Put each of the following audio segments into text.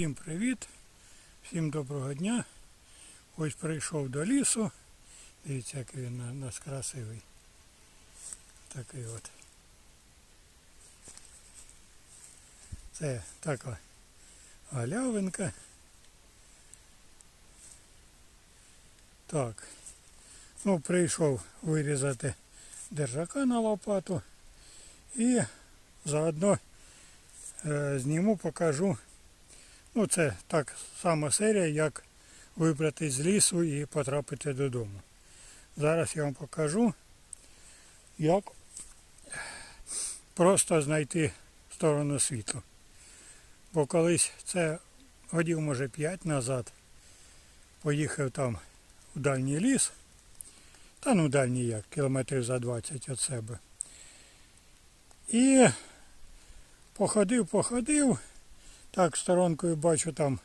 Всім привіт, всім доброго дня. Ось прийшов до лісу. Дивіться, який він у нас красивий. Такий от. Це така галявинка. Так. Ну, прийшов вирізати держака на лопату і заодно е, зніму, покажу. Ну, це так сама серія, як вибрати з лісу і потрапити додому. Зараз я вам покажу, як просто знайти сторону світла. Бо колись це годів, може, 5 назад поїхав там у дальній ліс. Та ну дальній як, кілометрів за 20 від себе. І походив, походив. Так, сторонкою бачу там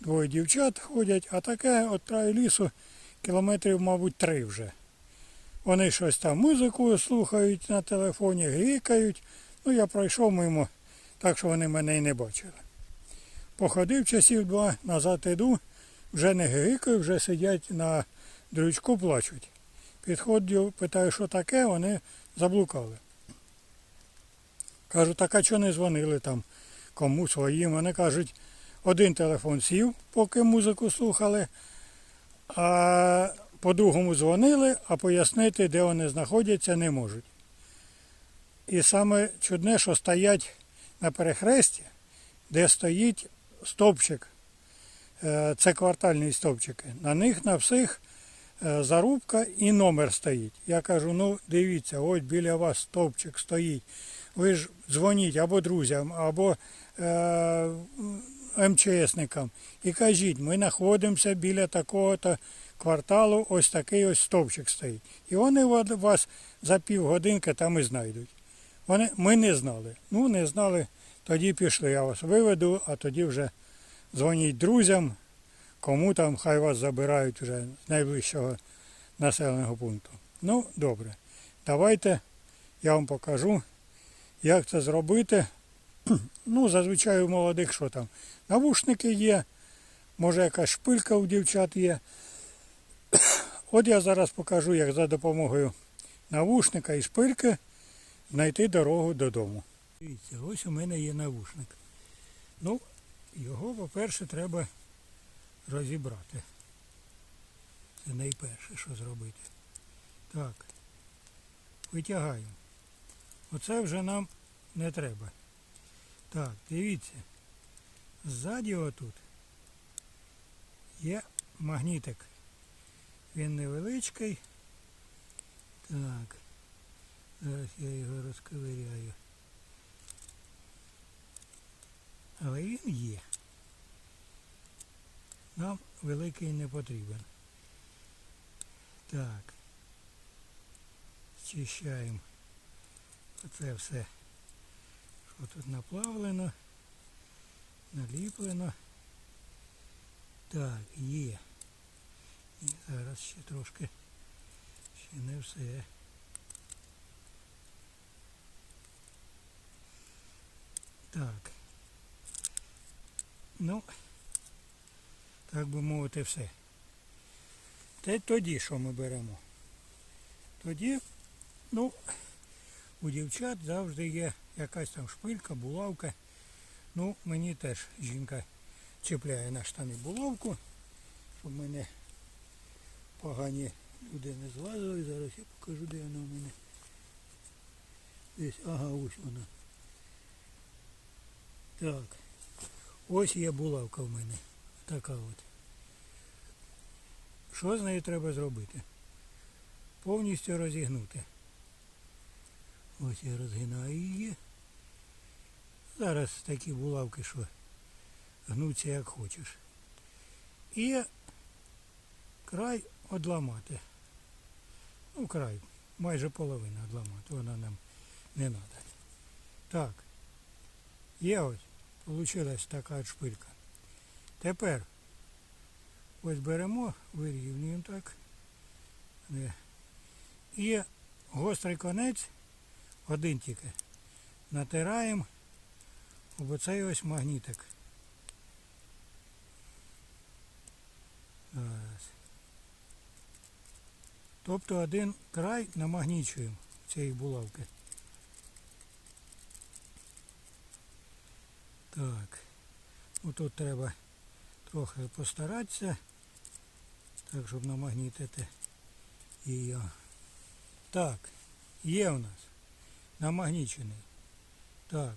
двоє дівчат ходять, а таке от краю лісу кілометрів, мабуть, три вже. Вони щось там музику слухають на телефоні, грікають. Ну, я пройшов мимо, так що вони мене і не бачили. Походив часів два, назад іду, вже не грикаю, вже сидять на дрючку, плачуть. Підходжу, питаю, що таке, вони заблукали. Кажу, так а чого не дзвонили там кому своїм? Вони кажуть, один телефон сів, поки музику слухали, а по другому дзвонили, а пояснити, де вони знаходяться, не можуть. І саме чудне, що стоять на перехресті, де стоїть стовпчик. Е, Це квартальні стовпчики. На них на всіх е, зарубка і номер стоїть. Я кажу, ну дивіться, ось біля вас стовпчик стоїть. Ви ж дзвоніть або друзям, або е, МЧСникам і кажіть, ми знаходимося біля такого-то кварталу, ось такий ось стовпчик стоїть. І вони вас за півгодинки там і знайдуть. Вони, ми не знали. Ну, не знали, тоді пішли. Я вас виведу, а тоді вже дзвоніть друзям, кому там, хай вас забирають вже з найближчого населеного пункту. Ну, добре. Давайте я вам покажу, як це зробити. Ну, зазвичай у молодих що там? Навушники є, може якась шпилька у дівчат є. От я зараз покажу, як за допомогою навушника і шпильки знайти дорогу додому. Дивіться, ось у мене є навушник. Ну, його, по-перше, треба розібрати. Це найперше, що зробити. Так. Витягаємо. Оце вже нам не треба. Так, дивіться. Ззаді отут є магнітик. Він невеличкий. Так. Зараз я його розковиряю. Але він є. Нам великий не потрібен. Так. Зчищаємо оце все, що тут наплавлено, наліплено. Так, є. І зараз ще трошки, ще не все. Так. Ну, так би мовити, все. Те тоді що ми беремо? Тоді, ну, у дівчат завжди є якась там шпилька, булавка. Ну, мені теж жінка чіпляє на штани булавку, щоб мене погані люди не злазили. Зараз я покажу, де вона у мене. Десь, ага, ось вона. Так. Ось є булавка в мене. Така от. Що з нею треба зробити? Повністю розігнути. Ось я розгинаю її. Зараз такі булавки, що гнуться як хочеш. І край одламати. Ну, край, майже половину одламати, вона нам не треба. Так, є ось, получилась така шпилька. Тепер ось беремо, вирівнюємо так. Е, І гострий конець, один тільки, натираємо об оцей ось магнітик. Тобто один край намагнічуємо цієї булавки. Так. Ну тут треба трохи постаратися, так, щоб намагнітити її. Так, є у нас намагнічений. Так.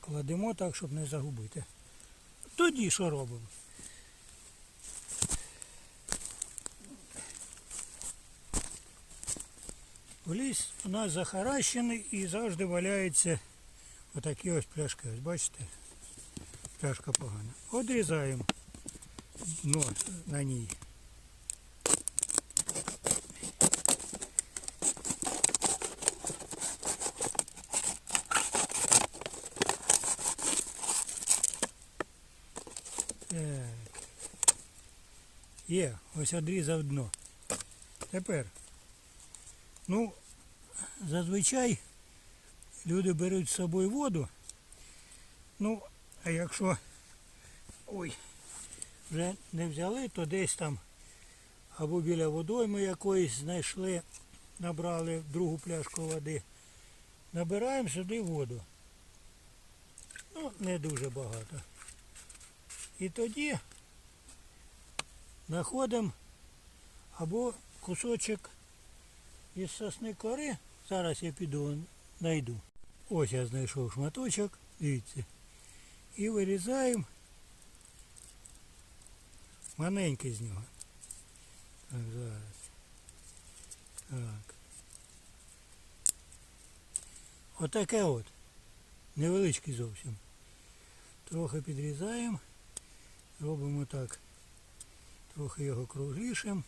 Кладемо так, щоб не загубити. Тоді що робимо? Ліс у нас захаращений і завжди валяється отакі ось пляшки. Ось бачите? Пляшка погана. Одрізаємо дно на ній. Так. Є, ось одрізав дно. Тепер, ну, зазвичай люди беруть з собою воду. Ну, а якщо ой, вже не взяли, то десь там або біля водойми якоїсь знайшли, набрали другу пляшку води. Набираємо сюди воду. Ну, не дуже багато. І тоді знаходимо або кусочок із сосни кори. Зараз я піду знайду. Ось я знайшов шматочок, дивіться. І вирізаємо маленький з нього. Так, зараз. Так. Отаке от. Невеличкий зовсім. Трохи підрізаємо. Робимо так. Трохи його круглішим.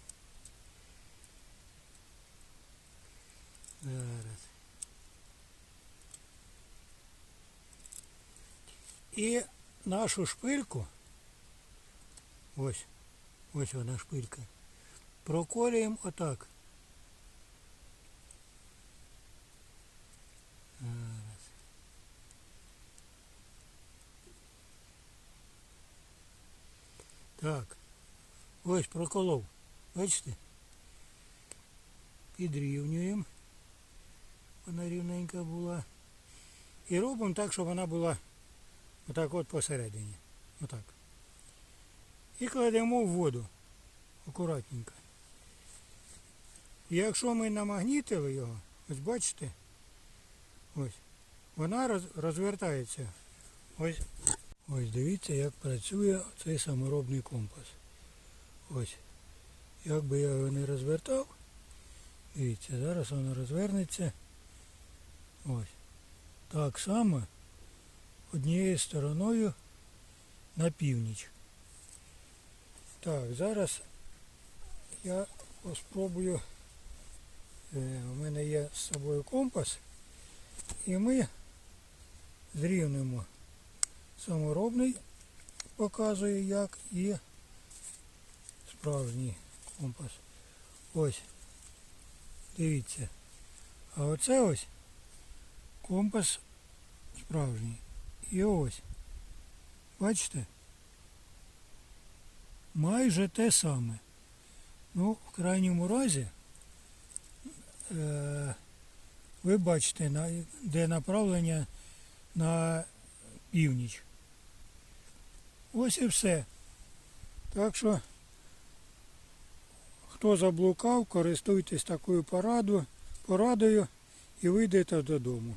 Зараз. І нашу шпильку, ось, ось вона шпилька, проколюємо отак. Так. Ось проколов. Бачите? Підрівнюємо. Вона рівненька була. І робимо так, щоб вона була отак от посередині. Отак. І кладемо в воду. Акуратненько. Якщо ми намагнітили його, ось бачите, ось, вона розвертається. Ось, ось дивіться, як працює цей саморобний компас. Ось. Як би я його не розвертав, дивіться, зараз воно розвернеться. Ось. Так само однією стороною на північ. Так, зараз я спробую. Е, У мене є з собою компас. І ми зрівнимо саморобний, показує як і справжній компас. Ось. Дивіться. А оце ось компас справжній. І ось. Бачите? Майже те саме. Ну, в крайньому разі, е, ви бачите, де направлення на північ. Ось і все. Так що, хто заблукав, користуйтесь такою порадою, і вийдете додому.